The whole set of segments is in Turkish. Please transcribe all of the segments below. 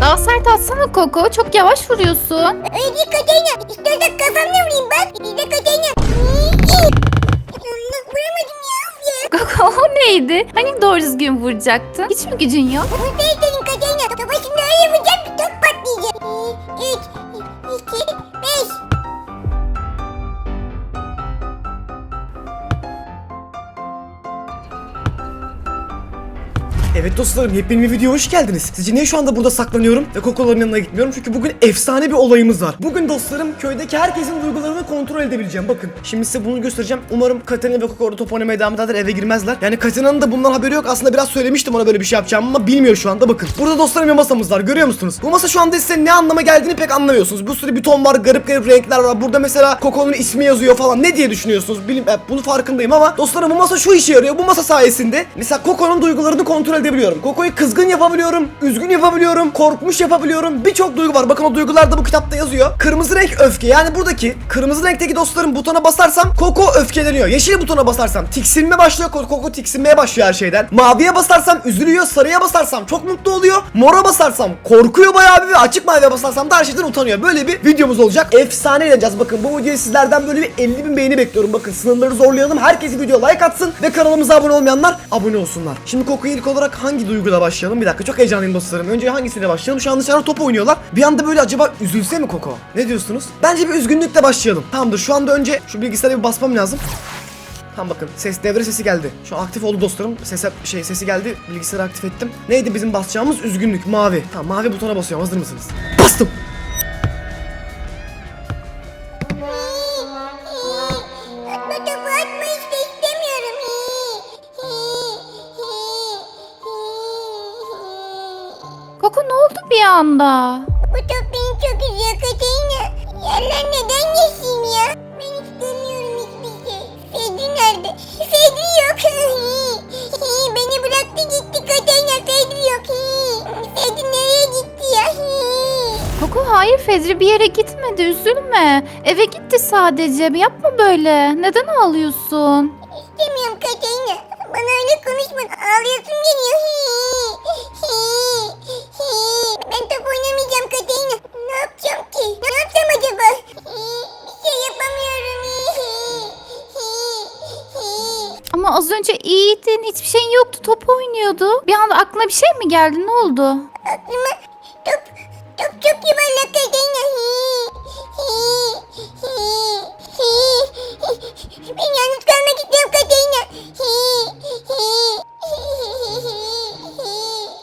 Daha sert atsana Koko. Çok yavaş vuruyorsun. Öyle değil Katerina. İstersen kafamla vurayım bak. İzle Katerina. Allah vuramadım ya. Koko o neydi? Hani doğru düzgün vuracaktın? Hiç mi gücün yok? Bu Evet dostlarım yepyeni bir videoya hoş geldiniz. Sizce niye şu anda burada saklanıyorum ve kokoların yanına gitmiyorum? Çünkü bugün efsane bir olayımız var. Bugün dostlarım köydeki herkesin duygularını kontrol edebileceğim. Bakın şimdi size bunu göstereceğim. Umarım Katerina ve Koko orada top oynamaya devam ederler eve girmezler. Yani Katerina'nın da bundan haberi yok. Aslında biraz söylemiştim ona böyle bir şey yapacağım ama bilmiyor şu anda bakın. Burada dostlarım bir masamız var görüyor musunuz? Bu masa şu anda size ne anlama geldiğini pek anlamıyorsunuz. Bir sürü bir ton var garip garip renkler var. Burada mesela Koko'nun ismi yazıyor falan. Ne diye düşünüyorsunuz? Bilim, e, bunu farkındayım ama dostlarım bu masa şu işe yarıyor. Bu masa sayesinde mesela Koko'nun duygularını kontrol edebiliyorum. Koko'yu kızgın yapabiliyorum, üzgün yapabiliyorum, korkmuş yapabiliyorum. Birçok duygu var. Bakın o duygular da bu kitapta yazıyor. Kırmızı renk öfke. Yani buradaki kırmızı renkteki dostlarım butona basarsam Koko öfkeleniyor. Yeşil butona basarsam tiksinme başlıyor. Ko- Koko tiksinmeye başlıyor her şeyden. Maviye basarsam üzülüyor. Sarıya basarsam çok mutlu oluyor. Mora basarsam korkuyor bayağı bir ve açık maviye basarsam da her şeyden utanıyor. Böyle bir videomuz olacak. Efsane eğleneceğiz. Bakın bu videoyu sizlerden böyle bir 50 bin beğeni bekliyorum. Bakın sınırları zorlayalım. Herkes video like atsın ve kanalımıza abone olmayanlar abone olsunlar. Şimdi Koko'ya ilk olarak hangi duyguyla başlayalım? Bir dakika çok heyecanlıyım dostlarım. Önce hangisiyle başlayalım? Şu an dışarıda top oynuyorlar. Bir anda böyle acaba üzülse mi Koko? Ne diyorsunuz? Bence bir üzgünlükle başlayalım. Tamamdır şu anda önce şu bilgisayara bir basmam lazım. Tamam bakın ses devre sesi geldi. Şu aktif oldu dostlarım. Sese şey sesi geldi. Bilgisayarı aktif ettim. Neydi bizim basacağımız üzgünlük mavi. Tamam mavi butona basıyorum. Hazır mısınız? Bastım. Anda? Bu top beni çok üzüyor Katerina. Yerler neden yeşil ya? Ben istemiyorum hiçbir şey. Fedi nerede? Fedi yok. beni bıraktı gitti Katerina. Fedi yok. Fedi nereye gitti ya? Koko hayır Fedri bir yere gitmedi üzülme. Eve gitti sadece. Yapma böyle. Neden ağlıyorsun? İstemiyorum Katerina. Bana öyle konuşma. Ağlayasım geliyor. Bir anda aklına bir şey mi geldi? Ne oldu? Aklıma top, top çok yuvarlak Katerina. Ben yalnız kalmak istiyorum Katerina.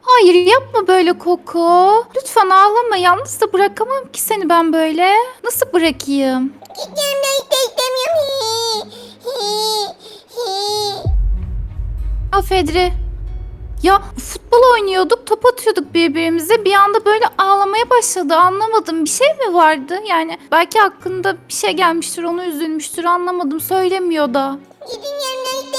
Hayır yapma böyle Koko. Lütfen ağlama. Yalnız da bırakamam ki seni ben böyle. Nasıl bırakayım? Gideceğim de işte istemiyorum. Fedri. Ya futbol oynuyorduk, top atıyorduk birbirimize. Bir anda böyle ağlamaya başladı. Anlamadım. Bir şey mi vardı? Yani belki hakkında bir şey gelmiştir, onu üzülmüştür. Anlamadım. Söylemiyor da. Gidin istemiyorum.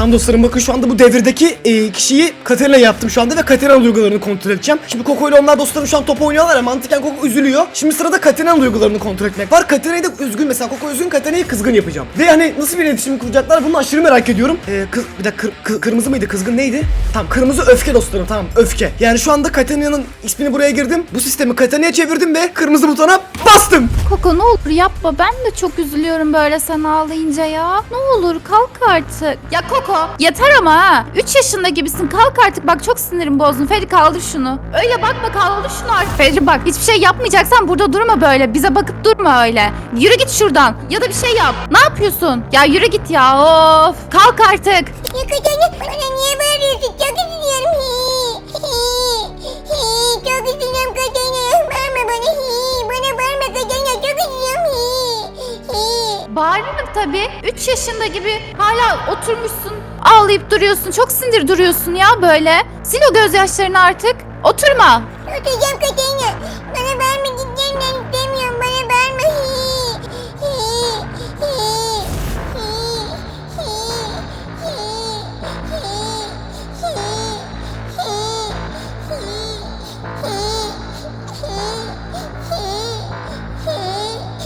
Tamam dostlarım bakın şu anda bu devirdeki e, kişiyi Katerina yaptım şu anda ve Katerina'nın duygularını kontrol edeceğim. Şimdi Koko ile onlar dostlarım şu an top oynuyorlar ya mantıken Koko üzülüyor. Şimdi sırada Katerina'nın duygularını kontrol etmek var. Katerina'yı da üzgün mesela Koko üzgün Katerina'yı kızgın yapacağım. Ve hani nasıl bir iletişim kuracaklar bunu aşırı merak ediyorum. E, kız, bir dakika kır- kır- kırmızı mıydı kızgın neydi? Tamam kırmızı öfke dostlarım tamam öfke. Yani şu anda Katerina'nın ismini buraya girdim. Bu sistemi Katerina'ya çevirdim ve kırmızı butona bastım. Koko ne olur yapma. Ben de çok üzülüyorum böyle sen ağlayınca ya. Ne olur kalk artık. Ya Koko yeter ama ha. 3 yaşında gibisin. Kalk artık. Bak çok sinirim bozdun. Feri kaldır şunu. Öyle bakma kaldır şunu artık. Feri bak hiçbir şey yapmayacaksan burada durma böyle. Bize bakıp durma öyle. Yürü git şuradan. Ya da bir şey yap. Ne yapıyorsun? Ya yürü git ya. Of. Kalk artık. Ya Katerina bana niye bağırıyorsun? Çok üzülüyorum. Çok üzülüyorum Katerina. Bağırma bana. Bana bağırma Katerina. Çok üzülüyorum. Bağırırım tabii. 3 yaşında gibi hala oturmuşsun. Ağlayıp duruyorsun. Çok sindir duruyorsun ya böyle. Sil o gözyaşlarını artık. Oturma. Oturacağım Katerina.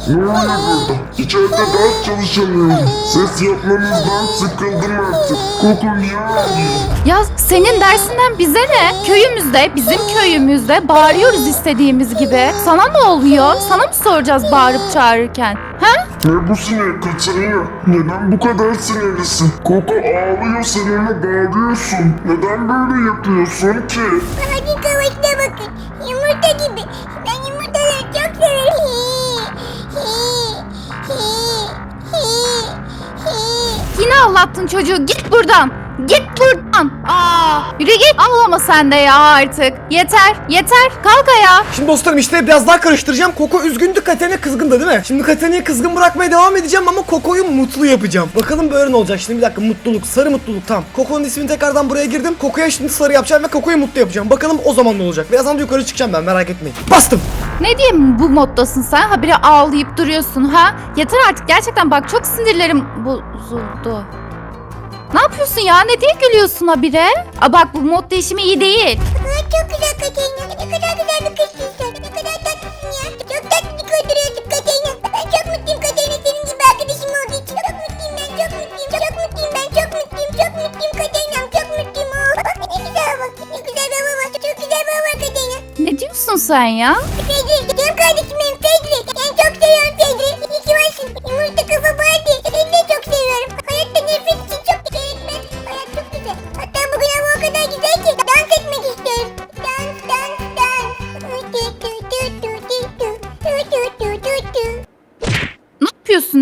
Ne burada? İçeride ders çalışamıyorum. Ses yapmanızdan sıkıldım artık. Koko niye ağlıyor? Ya senin dersinden bize ne? Köyümüzde, bizim köyümüzde bağırıyoruz istediğimiz gibi. Sana ne oluyor? Sana mı soracağız bağırıp çağırırken? Ha? Ne bu sinir Katerina? Neden bu kadar sinirlisin? Koko ağlıyor sen ona bağırıyorsun. Neden böyle yapıyorsun ki? Ağacın kafasına bakın. Yumurta gibi. Ben yumurtaları çok severim. Yine ağlattın çocuğu. Git buradan. Git buradan. Aa, yürü git. Ağlama sen de ya artık. Yeter, yeter. Kalk ayağa. Şimdi dostlarım işte biraz daha karıştıracağım. Koko üzgündü, Katerina kızgındı değil mi? Şimdi Katerina'yı kızgın bırakmaya devam edeceğim ama Koko'yu mutlu yapacağım. Bakalım böyle ne olacak? Şimdi bir dakika mutluluk, sarı mutluluk tamam. Koko'nun ismini tekrardan buraya girdim. Koko'ya şimdi sarı yapacağım ve Koko'yu mutlu yapacağım. Bakalım o zaman ne olacak? Birazdan da yukarı çıkacağım ben merak etmeyin. Bastım. Ne diyeyim bu moddasın sen? Habire ağlayıp duruyorsun ha? Yeter artık gerçekten bak çok sinirlerim bozuldu. Ne yapıyorsun ya? Ne diye gülüyorsun habire? Aa bak bu mod değişimi iyi değil. Aa, çok güzel Katerina. Ne kadar güzel bir kızsın sen. Ne kadar tatlısın ya. Çok tatlı koyduruyorsun Katerina. Ben çok mutluyum Katerina senin gibi arkadaşım olduğu için. Çok mutluyum ben çok mutluyum. Çok mutluyum ben çok mutluyum. Çok mutluyum Katerina'm çok mutluyum. Oh, bak ne güzel bak. Ne güzel bir hava var. Çok güzel bir hava var Katerina. Ne diyorsun sen ya?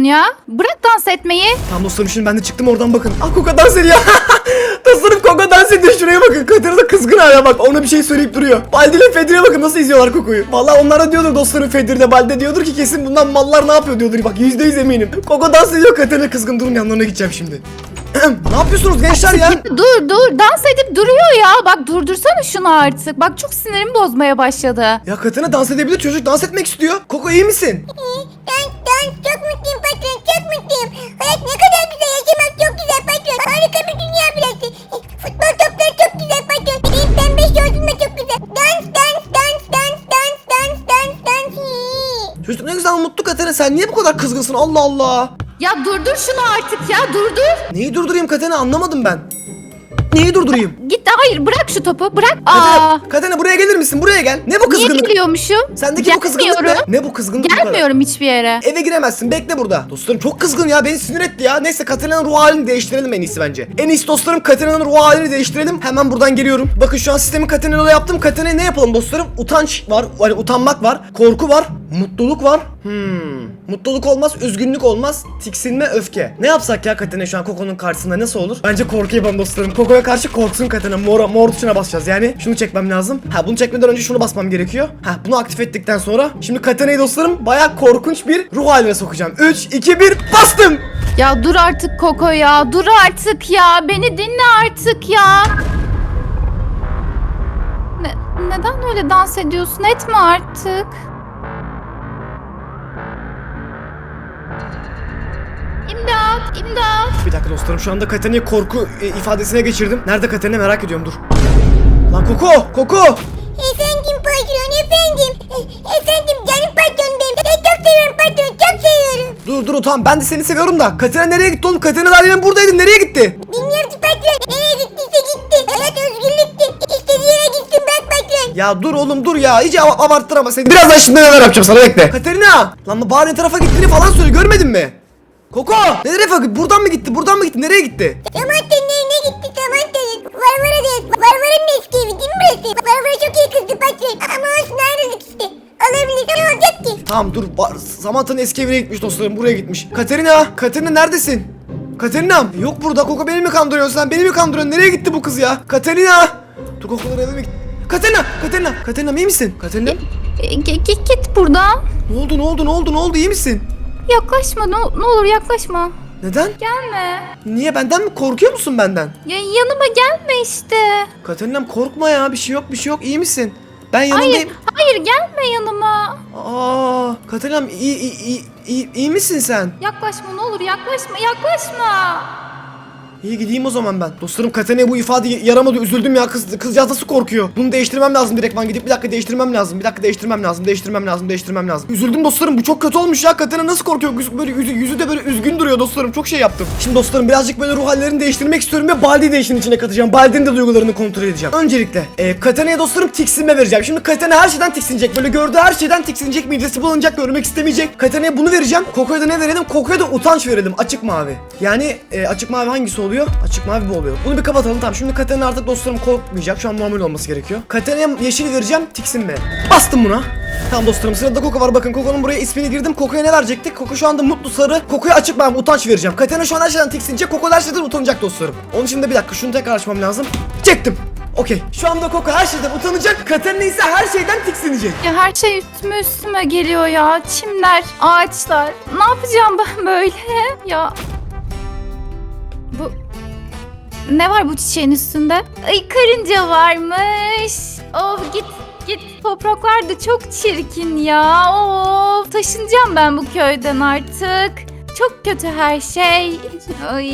Yapıyorsun ya? Bırak dans etmeyi. Tamam dostlarım şimdi ben de çıktım oradan bakın. Ah Koko dans ediyor. dostlarım Koko dans ediyor şuraya bakın. Katerina kızgın hala bak ona bir şey söyleyip duruyor. Baldi ile Fedri'ye bakın nasıl izliyorlar Koko'yu. Vallahi onlar da diyordur dostlarım Fedri de Baldi diyordur ki kesin bundan mallar ne yapıyor diyordur. Bak yüzde yüz eminim. Koko dans ediyor Katerina kızgın durun yanlarına gideceğim şimdi. ne yapıyorsunuz gençler ya? Dur dur dans edip duruyor ya. Bak durdursana şunu artık. Bak çok sinirimi bozmaya başladı. Ya Katerina dans edebilir çocuk dans etmek istiyor. Koko iyi misin? Dans. Çok mutluyum patron. Çok mutluyum. Hayat ne kadar güzel. Yaşamak çok güzel patron. Harika bir dünya burası. Futbol topları çok güzel patron. Benim pembe şortum da çok güzel. Dans, dans, dans, dans, dans, dans, dans, dans. Çocuk ne güzel mutlu Katerina sen niye bu kadar kızgınsın Allah Allah. Ya durdur şunu artık ya durdur. Neyi durdurayım Katerina anlamadım ben. Neyi durdurayım? Git hayır bırak şu topu bırak. Aa. Katerina, Katerina buraya gelir misin? Buraya gel. Ne bu Niye kızgınlık? geliyormuşum? Sendeki bu kızgınlık ne? Gelmiyorum. Ne bu kızgınlık bu kadar? Gelmiyorum hiçbir yere. Eve giremezsin bekle burada. Dostlarım çok kızgın ya beni sinir etti ya. Neyse Katarina'nın ruh halini değiştirelim en iyisi bence. En iyisi dostlarım Katarina'nın ruh halini değiştirelim. Hemen buradan geliyorum. Bakın şu an sistemi Katarina'da yaptım. Katarina'ya ne yapalım dostlarım? Utanç var. Hani utanmak var. Korku var. Mutluluk var. Hmm. Mutluluk olmaz, üzgünlük olmaz. Tiksinme, öfke. Ne yapsak ya Katerina şu an Koko'nun karşısında nasıl olur? Bence korku yapalım dostlarım. Koko'ya karşı korksun Katerina. Mor, mor tuşuna basacağız yani. Şunu çekmem lazım. Ha bunu çekmeden önce şunu basmam gerekiyor. Ha bunu aktif ettikten sonra. Şimdi Katerina'yı dostlarım baya korkunç bir ruh haline sokacağım. 3, 2, 1 bastım. Ya dur artık Koko ya. Dur artık ya. Beni dinle artık ya. Ne, neden öyle dans ediyorsun? Etme artık. İmdat, imdat. Bir dakika dostlarım şu anda Katerina'yı korku e, ifadesine geçirdim. Nerede Katerina merak ediyorum dur. Lan Koko, Koko. Efendim patron efendim. E- Efendim canım patron benim. Ben çok seviyorum patron çok seviyorum. Dur dur tamam ben de seni seviyorum da. Katerina nereye gitti oğlum? Katerina daha demin buradaydı. Nereye gitti? Bilmiyorum ki patron. Nereye gittiyse gitti. Hayat özgürlüktü. İstediği yere gitsin bırak patron. Ya dur oğlum dur ya. İyice ab- abarttır ama seni. Birazdan şimdi neler yapacağım sana bekle. Katerina! Lan bari ne tarafa gittiğini falan söyle görmedin mi? Koko! Ne tarafa gitti? Buradan mı gitti? Buradan mı gitti? Nereye gitti? Samanta'nın evine gitti Samanta'nın. Varvara değil. Varvara'nın eski evi değil mi burası? Varvara çok iyi kızdı patron. Ama olsun ayrıldık işte. Olabilir. Ne olacak ki? Tamam dur. Ba- Samanta'nın eski evine gitmiş dostlarım. Buraya gitmiş. Katerina! Katerina neredesin? Katerina'm! Yok burada. Koko beni mi kandırıyorsun sen? Beni mi kandırıyorsun? Nereye gitti bu kız ya? Katerina! Dur Koko'ları eve mi gitti? Katerina! Katerina! Katerina iyi misin? Katerina? Git, git, git buradan. Ne oldu? Ne oldu? Ne oldu? Ne oldu? İyi misin? Yaklaşma ne, ne olur yaklaşma. Neden? Gelme. Niye? Benden mi? Korkuyor musun benden? Ya yanıma gelme işte. Katerina'm korkma ya. Bir şey yok. Bir şey yok. İyi misin? Ben yanındayım. Hayır, hayır gelme yanıma. Aa, Katerina'm iyi, iyi, iyi, iyi, iyi misin sen? Yaklaşma ne olur yaklaşma yaklaşma. İyi gideyim o zaman ben. Dostlarım Katena'ya bu ifade yaramadı. Üzüldüm ya. Kız, kızcağız nasıl korkuyor? Bunu değiştirmem lazım direktman gidip bir dakika değiştirmem lazım. Bir dakika değiştirmem lazım. Değiştirmem lazım. Değiştirmem lazım. Üzüldüm dostlarım. Bu çok kötü olmuş ya. Katena nasıl korkuyor? Böyle yüzü, yüzü de böyle üzgün duruyor dostlarım. Çok şey yaptım. Şimdi dostlarım birazcık böyle ruh hallerini değiştirmek istiyorum ve Baldi'yi de işin içine katacağım. Baldi'nin de duygularını kontrol edeceğim. Öncelikle e, Katena'ya dostlarım tiksinme vereceğim. Şimdi Katena her şeyden tiksinecek. Böyle gördüğü her şeyden tiksinecek. Midesi bulanacak. Görmek istemeyecek. Katena'ya bunu vereceğim. Koko'ya da ne verelim? Koko'ya da utanç verelim. Açık mavi. Yani e, açık mavi hangisi oluyor? Açık mavi bu oluyor. Bunu bir kapatalım. Tamam şimdi Katena artık dostlarım korkmayacak. Şu an normal olması gerekiyor. Katena'ya yeşil vereceğim. Tiksinme. Bastım buna. Tamam dostlarım sırada Koko var. Bakın Koko'nun buraya ismini girdim. Koko'ya ne verecektik? Koko şu anda mutlu sarı. Koko'ya açık mavi utanç vereceğim. Katena şu an her şeyden tiksinecek. Koko her şeyden utanacak dostlarım. Onun için de bir dakika şunu tekrar açmam lazım. Çektim. Okey. Şu anda Koko her şeyden utanacak. Katena ise her şeyden tiksinecek. Ya her şey üstüme üstüme geliyor ya. Çimler, ağaçlar. Ne yapacağım ben böyle? Ya bu ne var bu çiçeğin üstünde? Ay karınca varmış. Of git git. Topraklar da çok çirkin ya. Of taşınacağım ben bu köyden artık. Çok kötü her şey. Ay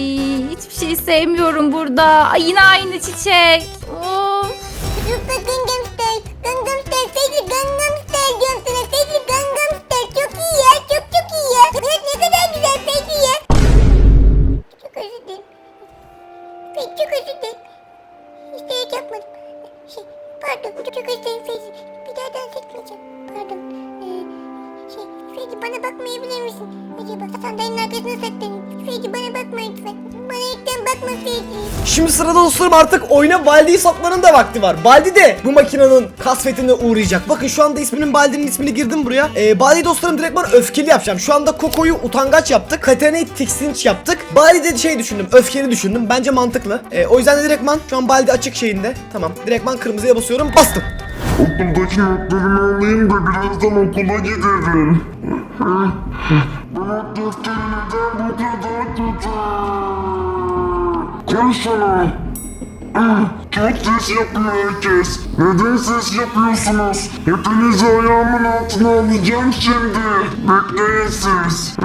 hiçbir şey sevmiyorum burada. Ay yine aynı çiçek. Of. Özür dilerim. İsteyerek yapmadım. Şey pardon. Çok özür dilerim Seydi. Bir daha dans etmeyeceğim. Seydi bana bakmayabilir misin? Acaba sandalyenin arkasına saklanayım. Seydi bana bakma lütfen. Bana ilkten bakma Seydi. Şimdi sırada dostlarım artık oyuna Baldi'yi satmanın da vakti var. Baldi de bu makinenin kasvetine uğrayacak. Bakın şu anda isminin Baldi'nin ismini girdim buraya. Ee, Baldi dostlarım direkt bana öfkeli yapacağım. Şu anda Koko'yu utangaç yaptık. Katena'yı tiksinç yaptık. Baldi'de şey düşündüm. Öfkeli düşündüm. Bence mantıklı. Ee, o yüzden de direktman şu an Baldi açık şeyinde. Tamam. Direktman kırmızıya basıyorum. Bastım. Okuldaki notlarımı alayım da birazdan okula giderim. Bu not defteri neden bu kadar kötü? Konuşsana. Çok ses yapıyor herkes. Neden ses yapıyorsunuz? Hepinizi ayağımın altına alacağım şimdi. Bekleyin siz.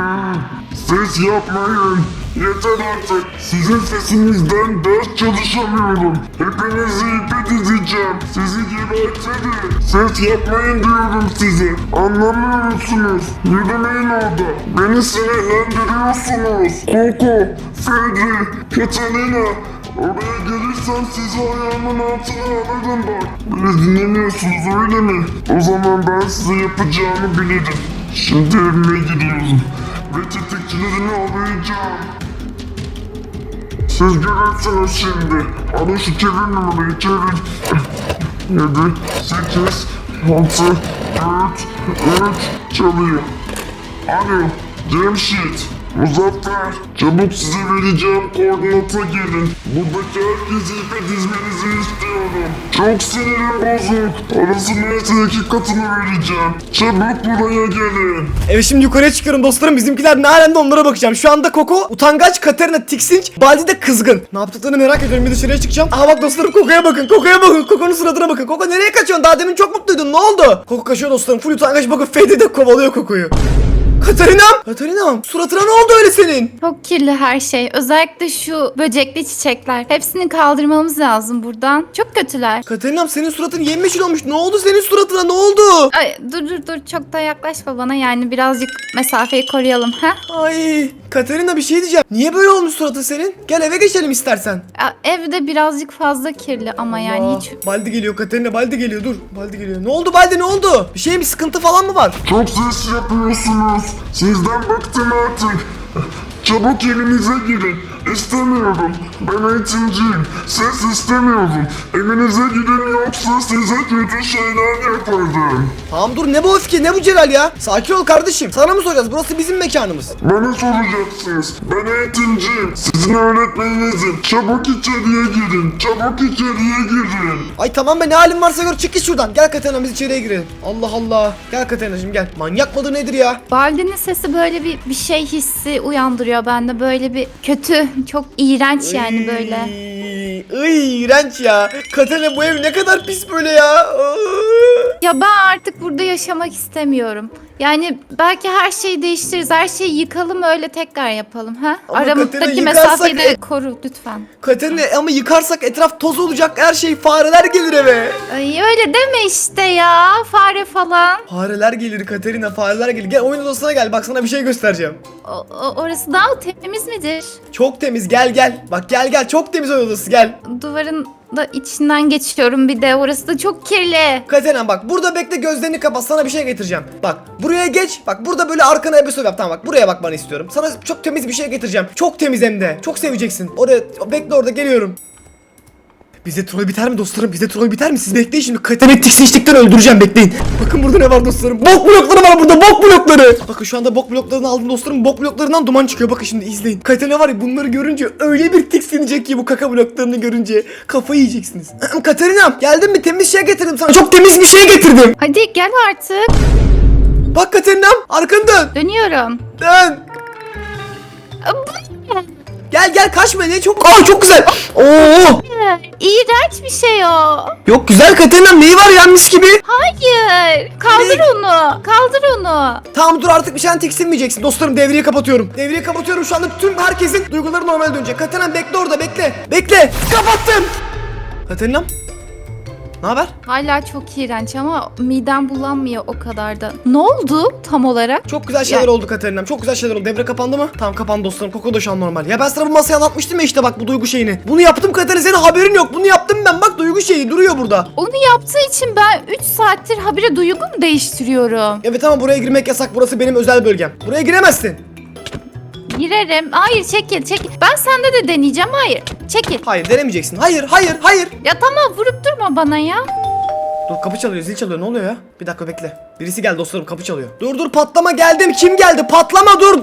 Ses yapmayın. Yeter artık. Sizin sesinizden ders çalışamıyorum. Hepinizi ipe dizeceğim. Sizi gebertirim. Ses yapmayın diyorum size. Anlamıyor musunuz? Yürümeyin orada. Beni sinirlendiriyorsunuz. Koko, Freddy, Catalina. Oraya gelirsem sizi ayağımın altına alırım bak. Beni dinlemiyorsunuz öyle mi? O zaman ben size yapacağımı bilirim. Şimdi evime gidiyorum. Ve tetikçilerini arayacağım. Siz görürsünüz şimdi. Alın şu çevir numarayı çevir. 7, 8, 6, 4, 3 çalıyor. Alo, Cemşit, Muzaffer, çabuk size vereceğim koordinata gelin. Buradaki herkesi ipe dizmenizi istiyorum. Çok sinirim bozuk. Parası neyse iki katını vereceğim. Çabuk buraya gelin. Evet şimdi yukarıya çıkıyorum dostlarım. Bizimkiler ne alemde onlara bakacağım. Şu anda Koko utangaç, Katerina tiksinç, Baldi de kızgın. Ne yaptıklarını merak ediyorum. Bir dışarıya çıkacağım. Aa bak dostlarım Koko'ya bakın. Koko'ya bakın. Koko'nun suratına bakın. Koko nereye kaçıyorsun? Daha demin çok mutluydun. Ne oldu? Koko kaçıyor dostlarım. Full utangaç bakın. Fede de kovalıyor Koko'yu. Katerina'm! Katerina'm! Suratına ne oldu öyle senin? Çok kirli her şey. Özellikle şu böcekli çiçekler. Hepsini kaldırmamız lazım buradan. Çok kötüler. Katerina'm senin suratın yemyeşil olmuş. Ne oldu senin suratına? Ne oldu? Ay dur dur dur çok da yaklaşma bana yani birazcık mesafeyi koruyalım ha. Ay Katerina bir şey diyeceğim. Niye böyle olmuş suratın senin? Gel eve geçelim istersen. Ya, evde birazcık fazla kirli ama yani Aa, hiç Baldi geliyor Katerina Baldi geliyor dur. Baldi geliyor. Ne oldu Baldi ne oldu? Bir şey mi sıkıntı falan mı var? Çok ses yapıyorsunuz. Sizden bıktım artık. Çabuk evinize girin. İstemiyorum. Ben eğitimciyim. Ses istemiyorum. Evinize gidin yoksa size kötü şeyler yaparım. Tamam dur ne bu öfke ne bu Celal ya? Sakin ol kardeşim. Sana mı soracağız? Burası bizim mekanımız. Bana soracaksınız. Ben eğitimciyim. Sizin öğretmeninizim. Çabuk içeriye girin. Çabuk içeriye girin. Ay tamam be ne halin varsa gör çık git şuradan. Gel Katerina biz içeriye girelim. Allah Allah. Gel Katerina'cığım gel. Manyak mıdır nedir ya? Baldi'nin sesi böyle bir bir şey hissi uyandırıyor bende böyle bir kötü çok iğrenç yani böyle. Iy, iğrenç ya. Katerina bu ev ne kadar pis böyle ya. Ya ben artık burada yaşamak istemiyorum. Yani belki her şeyi değiştiririz. Her şeyi yıkalım öyle tekrar yapalım ha? Ama Aramızdaki mesafeyi de koru lütfen. Katerina ama yıkarsak etraf toz olacak her şey fareler gelir eve. Ay öyle deme işte ya. Fare falan. Fareler gelir Katerina fareler gelir. Gel oyun odasına gel bak sana bir şey göstereceğim. O- o- orası daha temiz midir? Çok temiz gel gel. Bak gel gel çok temiz oyun odası gel. Duvarın da içinden geçiyorum bir de. Orası da çok kirli. Katerina bak burada bekle gözlerini kapat sana bir şey getireceğim. Bak buraya geç bak burada böyle arkana ebesov yap tamam bak buraya bakmanı istiyorum. Sana çok temiz bir şey getireceğim. Çok temiz hem de. Çok seveceksin. Oraya bekle orada geliyorum. Bizde troll biter mi dostlarım? Bizde troll biter mi? Siz bekleyin şimdi. Katerina tiksinçlikten öldüreceğim bekleyin. Bakın burada ne var dostlarım? Bok blokları var burada bok blokları. Bakın şu anda bok bloklarını aldım dostlarım. Bok bloklarından duman çıkıyor. Bakın şimdi izleyin. Katerina var ya bunları görünce öyle bir tiksinecek ki bu kaka bloklarını görünce. Kafayı yiyeceksiniz. Katerina geldin mi? Temiz şey getirdim sana. Çok temiz bir şey getirdim. Hadi gel artık. Bak Katerina'm arkanı dön. Dönüyorum. Dön. Ne? Gel gel kaçma ne çok Aa çok güzel. Oo. İğrenç bir şey o. Yok güzel Katerina'm neyi var ya mis gibi. Hayır. Kaldır onu. Kaldır onu. Tamam dur artık bir şeyden tiksinmeyeceksin. Dostlarım devreyi kapatıyorum. Devreyi kapatıyorum şu anda tüm herkesin duyguları normale dönecek. Katerina'm bekle orada bekle. Bekle. Kapattım. Katerina'm. Ne haber? Hala çok iğrenç ama midem bulanmıyor o kadar da. Ne oldu tam olarak? Çok güzel şeyler Ya- oldu Katerina'm. Çok güzel şeyler oldu. Devre kapandı mı? Tamam kapandı dostlarım. Koko da şu an normal. Ya ben sana bu masaya anlatmıştım ya işte bak bu duygu şeyini. Bunu yaptım Katerina senin haberin yok. Bunu yaptım ben bak duygu şeyi duruyor burada. Onu yaptığı için ben 3 saattir habire duygu mu değiştiriyorum? Evet ama buraya girmek yasak. Burası benim özel bölgem. Buraya giremezsin. Girerim. Hayır çekil çekil. Ben sende de deneyeceğim. Hayır. Çekil. Hayır denemeyeceksin. Hayır hayır hayır. Ya tamam vurup durma bana ya. Dur kapı çalıyor zil çalıyor ne oluyor ya? Bir dakika bekle. Birisi geldi dostlarım kapı çalıyor. Dur dur patlama geldim kim geldi patlama dur.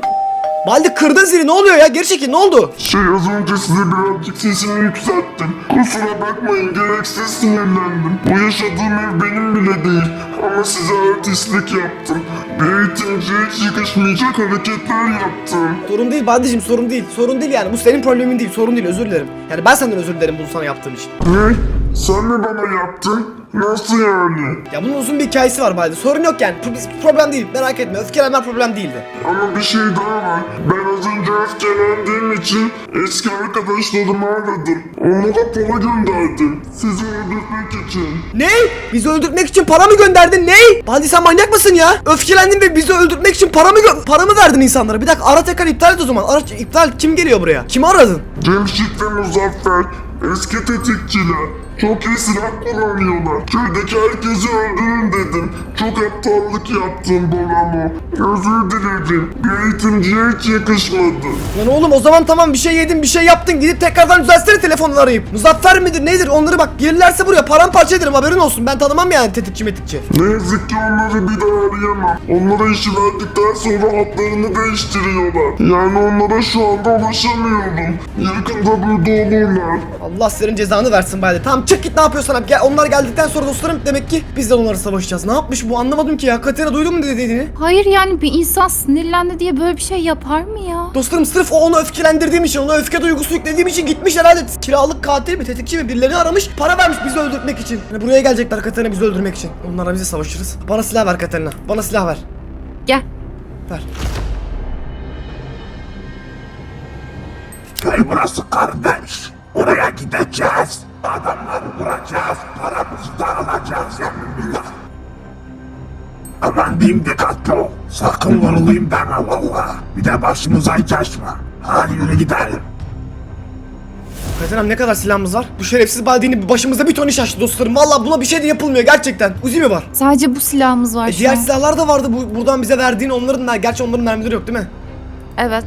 Baldi kırdın zili ne oluyor ya geri çekil ne oldu? Şey az önce size birazcık sesimi yükselttim. Kusura bakmayın gereksiz sinirlendim. Bu yaşadığım ev benim bile değil. Ama size artistlik yaptım. Bir eğitimciye hiç yakışmayacak hareketler yaptım. Sorun değil Baldi'cim sorun değil. Sorun değil yani bu senin problemin değil sorun değil özür dilerim. Yani ben senden özür dilerim bunu sana yaptığım için. Ne? Sen mi bana yaptın? Nasıl yani? Ya bunun uzun bir hikayesi var Baldi sorun yok yani. Pro- problem değil merak etme öfkelenmen problem değildi. Ama bir şey daha var. Ben az önce öfkelendiğim için eski arkadaşlarımı aradım. Onlara para gönderdim. Sizi öldürmek için. Ne? Bizi öldürtmek için para mı gönderdin? Ne? Baldi sen manyak mısın ya? Öfkelendin ve bizi öldürtmek için para mı gö- para mı verdin insanlara? Bir dakika ara tekrar iptal et o zaman. Ara iptal kim geliyor buraya? Kimi aradın? Cemşit ve Muzaffer eski tetikçiler. Çok iyi silah kullanıyorlar. Köydeki herkesi öldürün dedim. Çok aptallık yaptım Bolamo. Özür dilerim. Bir eğitimciye hiç yakışmadı. Lan oğlum o zaman tamam bir şey yedin bir şey yaptın gidip tekrardan düzeltsene telefonunu arayıp. Muzaffer midir nedir onları bak gelirlerse buraya paramparça ederim haberin olsun ben tanımam yani tetikçi metikçi. Ne yazık ki onları bir daha arayamam. Onlara işi verdikten sonra hatlarını değiştiriyorlar. Yani onlara şu anda ulaşamıyorum. Yakında burada olurlar. Allah senin cezanı versin bari. Tamam çık git ne yapıyorsan yap. Gel, onlar geldikten sonra dostlarım demek ki biz de onları savaşacağız. Ne yapmış bu anlamadım ki ya. Katerina duydun mu dediğini? Hayır yani bir insan sinirlendi diye böyle bir şey yapar mı ya? Dostlarım sırf o onu öfkelendirdiğim için, ona öfke duygusu yüklediğim için gitmiş herhalde kiralık katil mi, tetikçi mi birilerini aramış, para vermiş bizi öldürtmek için. Yani buraya gelecekler Katerina bizi öldürmek için. Onlarla bizi savaşırız. Bana silah ver Katerina. Bana silah ver. Gel. Ver. Köy burası kardeş. Oraya gideceğiz. Adamları vuracağız. Paramızı da alacağız yeminle. Aman diyeyim dikkatli ol. Sakın vurulayım deme valla. Bir de başımıza hiç açma. Hadi yürü gidelim. Katerina ne kadar silahımız var? Bu şerefsiz Baldini başımıza bir ton iş açtı dostlarım. Vallahi buna bir şey de yapılmıyor gerçekten. Uzi mi var? Sadece bu silahımız var E, şu diğer an. silahlar da vardı bu, buradan bize verdiğin onların mer- gerçi onların mermileri yok değil mi? Evet.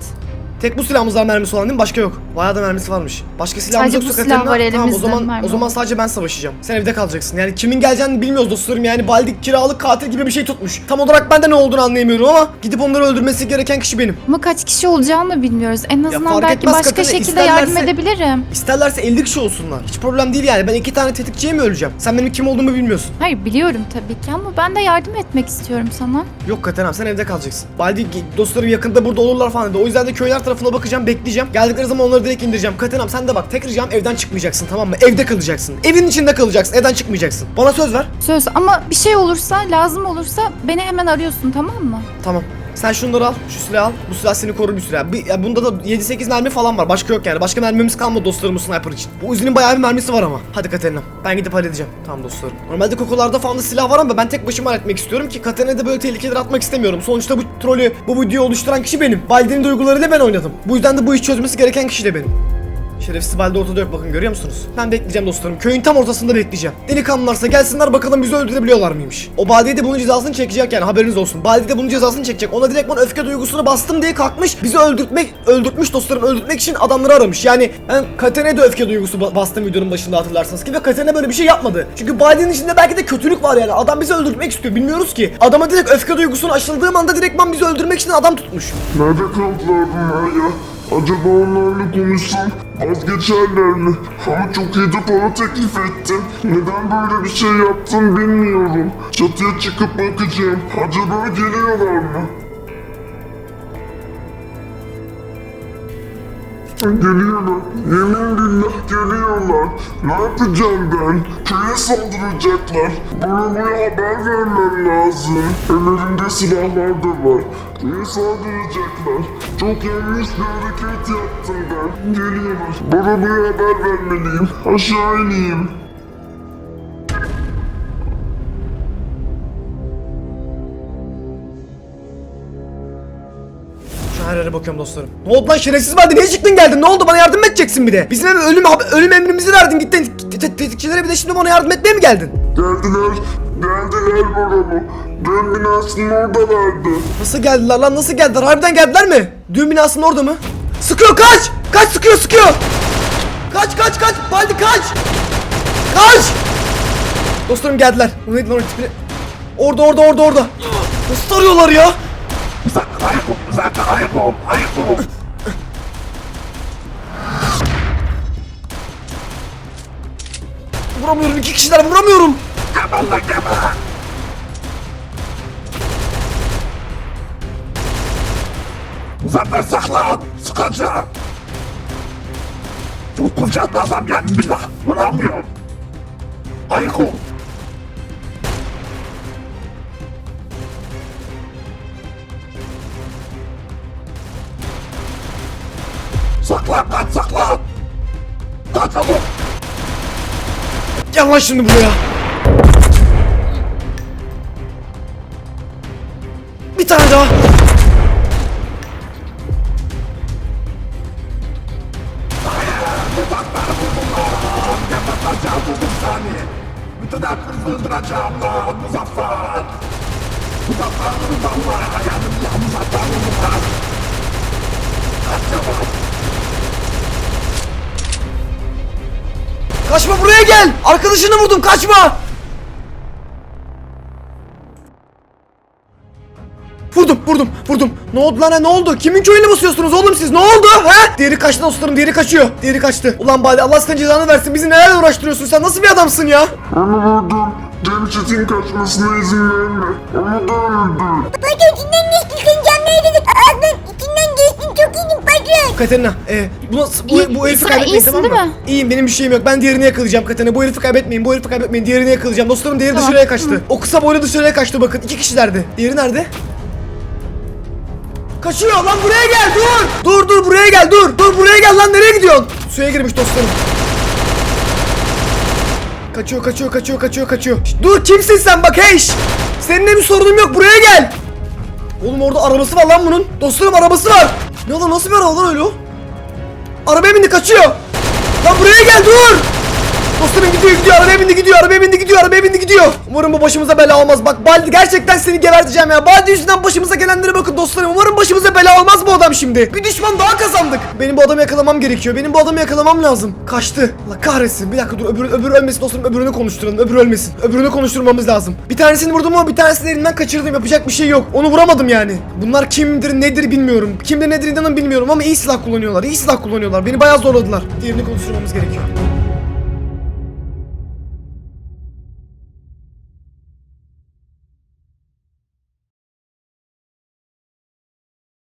Tek bu silahımız var mermisi olan değil mi? Başka yok. Bayağı da mermisi varmış. Başka silahımız Sadece yoksa bu silah Katerina, var tamam, o elimizde, zaman mermi o zaman sadece ben savaşacağım. Sen evde kalacaksın. Yani kimin geleceğini bilmiyoruz dostlarım. Yani Baldi kiralık katil gibi bir şey tutmuş. Tam olarak ben de ne olduğunu anlayamıyorum ama gidip onları öldürmesi gereken kişi benim. Ama kaç kişi olacağını da bilmiyoruz. En azından fark belki etmez başka Katerina, şekilde yardım isterlerse- edebilirim. İsterlerse 50 kişi olsunlar. Hiç problem değil yani. Ben iki tane tetikçiye mi öleceğim? Sen benim kim olduğumu bilmiyorsun. Hayır biliyorum tabii ki ama ben de yardım etmek istiyorum sana. Yok Katerina sen evde kalacaksın. Baldi dostlarım yakında burada olurlar falan dedi. O yüzden de köyler tarafı etrafına bakacağım, bekleyeceğim. Geldikleri zaman onları direkt indireceğim. Katenam sen de bak tek ricam evden çıkmayacaksın tamam mı? Evde kalacaksın. Evin içinde kalacaksın. Evden çıkmayacaksın. Bana söz ver. Söz ama bir şey olursa lazım olursa beni hemen arıyorsun tamam mı? Tamam. Sen şunları al, şu silahı al. Bu silah seni korur bir süre. Bir, ya bunda da 7-8 mermi falan var. Başka yok yani. Başka mermimiz kalmadı dostlarım bu sniper için. Bu Uzi'nin bayağı bir mermisi var ama. Hadi Katerina. Ben gidip halledeceğim. Tamam dostlarım. Normalde kokularda falan da silah var ama ben tek başıma halletmek istiyorum ki Katerina'ya da böyle tehlikeler atmak istemiyorum. Sonuçta bu trolü, bu videoyu oluşturan kişi benim. Baldi'nin duygularıyla ben oynadım. Bu yüzden de bu iş çözmesi gereken kişi de benim. Şerefsiz Baldi ortada yok bakın görüyor musunuz? Ben bekleyeceğim dostlarım. Köyün tam ortasında bekleyeceğim. Delikanlılarsa gelsinler bakalım bizi öldürebiliyorlar mıymış. O Baldi de bunun cezasını çekecek yani haberiniz olsun. Baldi de bunun cezasını çekecek. Ona direkt öfke duygusunu bastım diye kalkmış. Bizi öldürtmek, öldürtmüş dostlarım. Öldürtmek için adamları aramış. Yani ben Katerine de öfke duygusu ba- bastım videonun başında hatırlarsanız ki ve Katerine böyle bir şey yapmadı. Çünkü Baldi'nin içinde belki de kötülük var yani. Adam bizi öldürtmek istiyor. Bilmiyoruz ki. Adama direkt öfke duygusunu aşıldığım anda direktman bizi öldürmek için adam tutmuş. Nerede kaldılar bunlar ya? Acaba onlarla konuşsam vazgeçerler mi? Ama çok iyi de para teklif ettim. Neden böyle bir şey yaptım bilmiyorum. Çatıya çıkıp bakacağım. Acaba geliyorlar mı? Geliyorlar. Yemin billah geliyorlar. Ne yapacağım ben? Köye saldıracaklar. Bana buraya haber vermem lazım. Ellerinde silahlar da var. Köye saldıracaklar. Çok yanlış bir hareket yaptım ben. Geliyorlar. Bana buraya haber vermeliyim. Aşağı ineyim. Şu her yere bakıyorum dostlarım. Ne oldu lan şerefsiz vardı? Niye çıktın geldin? Ne oldu? Bana yardım mı edeceksin bir de. Bizim ölüm, ölüm emrimizi verdin. Gittin te- te- tetikçilere bir de şimdi bana yardım etmeye mi geldin? Geldiler. Geldiler burama. Dön binasının oradalardı. Nasıl geldiler lan? Nasıl geldiler? Harbiden geldiler mi? Düğün binasının orada mı? Sıkıyor kaç! Kaç sıkıyor sıkıyor! Kaç kaç kaç! Baldi kaç! Kaç! Dostlarım geldiler. Bu neydi lan o tipine? Orada orada orada orada. Nasıl tarıyorlar ya? Uzaktan ayak ol, uzaktan ayak ol, ayak ol. Vuramıyorum iki kişiler vuramıyorum. Geber lan geber. Uzaktan saklan, sıkacağım. Çok kucakta adam geldi bir daha. Vuramıyorum. Ayak ol. Saklan kaç saklan. Kaç oğlum. Gel lan şimdi buraya. Arkadaşını vurdum kaçma. Vurdum vurdum vurdum. Ne oldu lan ha, ne oldu? Kimin köyüne basıyorsunuz oğlum siz ne oldu he? Diğeri kaçtı dostlarım diğeri kaçıyor. Diğeri kaçtı. Ulan Bali Allah senin cezanı versin bizi nelerle uğraştırıyorsun sen nasıl bir adamsın ya? Onu vurdum. Cemşit'in kaçmasına izin verme. Onu da öldür. Patron içinden geçti sen canlıydın. Ağzın içinden geçtin çok iyiydin patron. Katerina e, bu, nasıl- bu, İyi- bu herifi kaybetmeyin iyisin tamam mı? değil mi? İyiyim benim bir şeyim yok ben diğerini yakalayacağım Katerina bu herifi kaybetmeyin bu herifi kaybetmeyin diğerini yakalayacağım. Dostlarım diğeri Tamam, dışarıya kaçtı. O kısa boylu dışarıya kaçtı bakın iki kişilerdi. Diğeri nerede? Kaçıyor lan buraya gel dur. Dur dur buraya gel dur. Dur buraya gel lan nereye gidiyorsun? Suya girmiş dostlarım. Kaçıyor kaçıyor kaçıyor kaçıyor kaçıyor. Şşt, dur kimsin sen bak hey. şşt. Seninle bir sorunum yok buraya gel. Oğlum orada arabası var lan bunun. Dostlarım arabası var. Ne lan nasıl bir araba lan öyle o? Arabaya bindi kaçıyor. Lan buraya gel dur. Dostlarım gidiyor gidiyor arabaya bindi gidiyor arabaya bindi gidiyor arabaya bindi gidiyor. Umarım bu başımıza bela olmaz. Bak Baldi gerçekten seni geberteceğim ya. Baldi yüzünden başımıza gelenlere bakın dostlarım. Umarım başımıza bela olmaz bu adam şimdi. Bir düşman daha kazandık. Benim bu adamı yakalamam gerekiyor. Benim bu adamı yakalamam lazım. Kaçtı. Allah kahretsin. Bir dakika dur öbürü, öbürü ölmesin dostlarım. Öbürünü konuşturalım. Öbürü ölmesin. Öbürünü konuşturmamız lazım. Bir tanesini vurdum ama bir tanesini elinden kaçırdım. Yapacak bir şey yok. Onu vuramadım yani. Bunlar kimdir nedir bilmiyorum. Kimdir nedir inanın bilmiyorum ama iyi silah kullanıyorlar. İyi silah kullanıyorlar. Beni bayağı zorladılar. Diğerini konuşturmamız gerekiyor.